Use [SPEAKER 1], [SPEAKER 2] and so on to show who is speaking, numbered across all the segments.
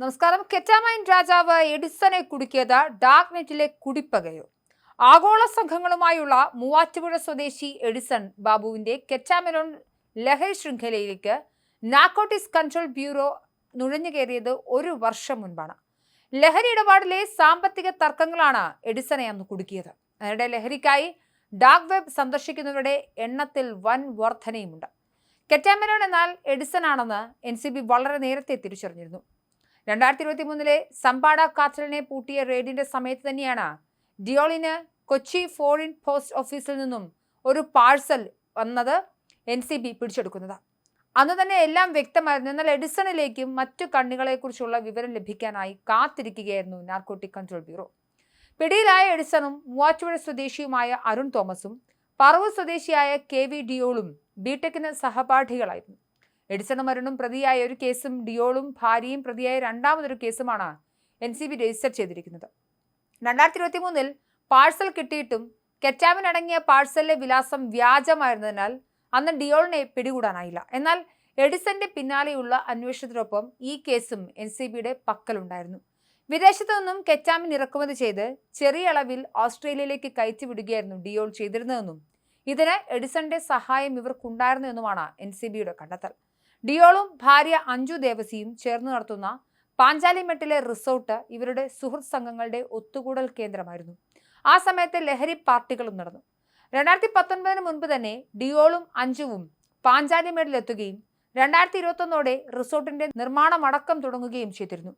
[SPEAKER 1] നമസ്കാരം. കെറ്റാമൈൻ രാജാവ് എഡിസനെ കുടുക്കിയത് ഡാർക്ക് നെറ്റിലെ കുടിപ്പകയോ. ആഗോള സംഘങ്ങളുമായുള്ള മൂവാറ്റുപുഴ സ്വദേശി എഡിസൺ ബാബുവിന്റെ കെറ്റാമലോൺ ലഹരി ശൃംഖലയിലേക്ക് നാർക്കോട്ടിക്സ് കൺട്രോൾ ബ്യൂറോ നുഴഞ്ഞു കയറിയത് ഒരു വർഷം മുൻപാണ്. ലഹരി ഇടപാടിലെ സാമ്പത്തിക തർക്കങ്ങളാണ് എഡിസനെ അന്ന് കുടുക്കിയത്. അതിനിടെ ലഹരിക്കായി ഡാർക്ക് വെബ് സന്ദർശിക്കുന്നവരുടെ എണ്ണത്തിൽ വൻ വർധനയുമുണ്ട്. കെറ്റാമലോൺ എന്നാൽ എഡിസൺ ആണെന്ന് എൻ വളരെ നേരത്തെ തിരിച്ചറിഞ്ഞിരുന്നു. രണ്ടായിരത്തി ഇരുപത്തി മൂന്നിലെ സമ്പാട കാറ്റലിനെ പൂട്ടിയ റെയ്ഡിന്റെ സമയത്ത് തന്നെയാണ് ഡിയോളിന് കൊച്ചി ഫോറിൻ പോസ്റ്റ് ഓഫീസിൽ നിന്നും ഒരു പാഴ്സൽ വന്നത് എൻ സി ബി പിടിച്ചെടുക്കുന്നത്. അന്ന് തന്നെ എല്ലാം വ്യക്തമായിരുന്നു. എന്നാൽ എഡിസണിലേക്കും മറ്റു കണ്ണികളെക്കുറിച്ചുള്ള വിവരം ലഭിക്കാനായി കാത്തിരിക്കുകയായിരുന്നു നാർക്കോട്ടിക് കൺട്രോൾ ബ്യൂറോ. പിടിയിലായ എഡിസണും മൂവാറ്റുപുഴ സ്വദേശിയുമായ അരുൺ തോമസും പറവൂർ സ്വദേശിയായ കെ വി ഡിയോളും ബിടെക്കിന് സഹപാഠികളായിരുന്നു. എഡിസണും മരണും പ്രതിയായ ഒരു കേസും ഡിയോളും ഭാര്യയും പ്രതിയായ രണ്ടാമതൊരു കേസുമാണ് എൻ സി ബി രജിസ്റ്റർ ചെയ്തിരിക്കുന്നത്. രണ്ടായിരത്തി ഇരുപത്തി മൂന്നിൽ പാഴ്സൽ കിട്ടിയിട്ടും കെറ്റാമിൻ അടങ്ങിയ പാഴ്സലിലെ വിലാസം വ്യാജമായിരുന്നതിനാൽ അന്ന് ഡിയോളിനെ പിടികൂടാനായില്ല. എന്നാൽ എഡിസന്റെ പിന്നാലെയുള്ള അന്വേഷണത്തിനൊപ്പം ഈ കേസും എൻ സി ബിയുടെ പക്കലുണ്ടായിരുന്നു. വിദേശത്തു നിന്നും കെറ്റാമിൻ ഇറക്കുമതി ചെയ്ത് ചെറിയ അളവിൽ ഓസ്ട്രേലിയയിലേക്ക് കയറ്റിവിടുകയായിരുന്നു ഡിയോൾ ചെയ്തിരുന്നതെന്നും ഇതിന് എഡിസന്റെ സഹായം ഇവർക്കുണ്ടായിരുന്നു എന്നുമാണ് എൻ സി ബിയുടെ കണ്ടെത്തൽ. ഡിയോളും ഭാര്യ അഞ്ജു ദേവസിയും ചേർന്ന് നടത്തുന്ന പാഞ്ചാലിമെട്ടിലെ റിസോർട്ട് ഇവരുടെ സുഹൃത്ത് സംഘങ്ങളുടെ ഒത്തുകൂടൽ കേന്ദ്രമായിരുന്നു. ആ സമയത്ത് ലഹരി പാർട്ടികളും നടന്നു. രണ്ടായിരത്തി പത്തൊൻപതിന് മുൻപ് തന്നെ ഡിയോളും അഞ്ജുവും പാഞ്ചാലിമേടിലെത്തുകയും രണ്ടായിരത്തി ഇരുപത്തൊന്നോടെ റിസോർട്ടിന്റെ നിർമ്മാണമടക്കം തുടങ്ങുകയും ചെയ്തിരുന്നു.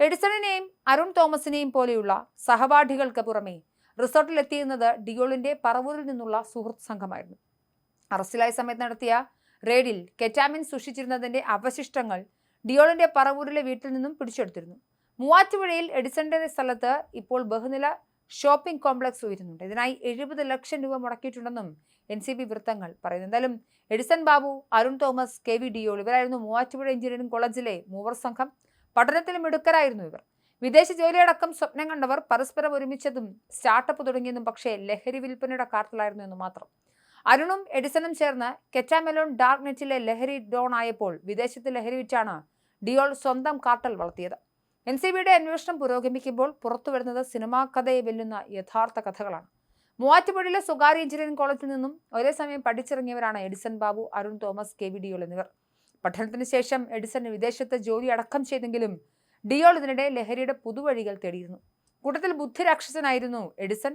[SPEAKER 1] എഡിസണിനെയും അരുൺ തോമസിനെയും പോലെയുള്ള സഹപാഠികൾക്ക് പുറമെ റിസോർട്ടിലെത്തിയിരുന്നത് ഡിയോളിന്റെ പറവൂരിൽ നിന്നുള്ള സുഹൃത്ത് സംഘമായിരുന്നു. അറസ്റ്റിലായ സമയത്ത് നടത്തിയ റെയ്ഡിൽ കെറ്റാമിൻ സൂക്ഷിച്ചിരുന്നതിന്റെ അവശിഷ്ടങ്ങൾ ഡിയോളിന്റെ പറവൂരിലെ വീട്ടിൽ നിന്നും പിടിച്ചെടുത്തിരുന്നു. മൂവാറ്റുപുഴയിൽ എഡിസന്റെ സ്ഥലത്ത് ഇപ്പോൾ ബഹുനില ഷോപ്പിംഗ് കോംപ്ലക്സ് ഉയരുന്നുണ്ട്. ഇതിനായി എഴുപത് ലക്ഷം രൂപ മുടക്കിയിട്ടുണ്ടെന്നും എൻ സി ബി വൃത്തങ്ങൾ പറയുന്നു. എന്തായാലും Edison Babu Arun Thomas K V Deol ഇവരായിരുന്നു മൂവാറ്റുപുഴ എഞ്ചിനീയറിംഗ് കോളേജിലെ മൂവർ സംഘം. പഠനത്തിലും മിടുക്കരായിരുന്നു ഇവർ. വിദേശ ജോലിയടക്കം സ്വപ്നം കണ്ടവർ പരസ്പരം ഒരുമിച്ചതും സ്റ്റാർട്ടപ്പ് തുടങ്ങിയതും പക്ഷേ ലഹരി വിൽപ്പനയുടെ കാർട്ടിലായിരുന്നു എന്ന് മാത്രം. അരുണും എഡിസണും ചേർന്ന് കെറ്റാമെലോൺ ഡാർക്ക് നെറ്റിലെ ലഹരി ഡോൺ ആയപ്പോൾ വിദേശത്ത് ലഹരി വിറ്റാണ് ഡിയോൾ സ്വന്തം കാർട്ടൽ വളർത്തിയത്. എൻ സി ബിയുടെ അന്വേഷണം പുരോഗമിക്കുമ്പോൾ പുറത്തു വരുന്നത് സിനിമാ കഥയെ വെല്ലുന്ന യഥാർത്ഥ കഥകളാണ്. മൂവാറ്റുപുഴയിലെ സ്വകാര്യ എഞ്ചിനീയറിംഗ് കോളേജിൽ നിന്നും ഒരേ സമയം പഠിച്ചിറങ്ങിയവരാണ് Edison Babu Arun Thomas K V Deol എന്നിവർ. പഠനത്തിന് ശേഷം എഡിസൺ വിദേശത്ത് ജോലി അടക്കം ചെയ്തെങ്കിലും ഡിയോൾ ഇതിനിടെ ലഹരിയുടെ പുതുവഴികൾ തേടിയിരുന്നു. കൂട്ടത്തിൽ ബുദ്ധിരാക്ഷസനായിരുന്നു എഡിസൺ.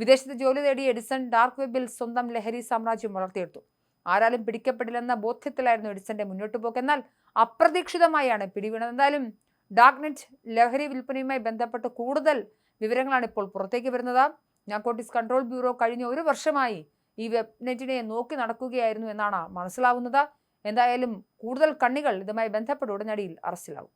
[SPEAKER 1] വിദേശത്ത് ജോലി തേടി എഡിസൺ ഡാർക്ക് വെബിൽ സ്വന്തം ലഹരി സാമ്രാജ്യം വളർത്തിയെടുത്തു. ആരാലും പിടിക്കപ്പെടില്ലെന്ന ബോധ്യത്തിലായിരുന്നു എഡിസന്റെ മുന്നോട്ട് പോക്ക്. എന്നാൽ അപ്രതീക്ഷിതമായാണ് പിടിവീണത്. എന്തായാലും ഡാർക്ക് നെറ്റ് ലഹരി വിൽപ്പനയുമായി ബന്ധപ്പെട്ട് കൂടുതൽ വിവരങ്ങളാണ് ഇപ്പോൾ പുറത്തേക്ക് വരുന്നത്. നാക്കോട്ടിസ് കൺട്രോൾ ബ്യൂറോ കഴിഞ്ഞ ഒരു വർഷമായി ഈ വെബ്നെറ്റിനെ നോക്കി നടക്കുകയായിരുന്നു എന്നാണ് മനസ്സിലാവുന്നത്. എന്തായാലും കൂടുതൽ കണ്ണികൾ ഇതുമായി ബന്ധപ്പെട്ട് ഉടനടിയിൽ അറസ്റ്റിലാവും.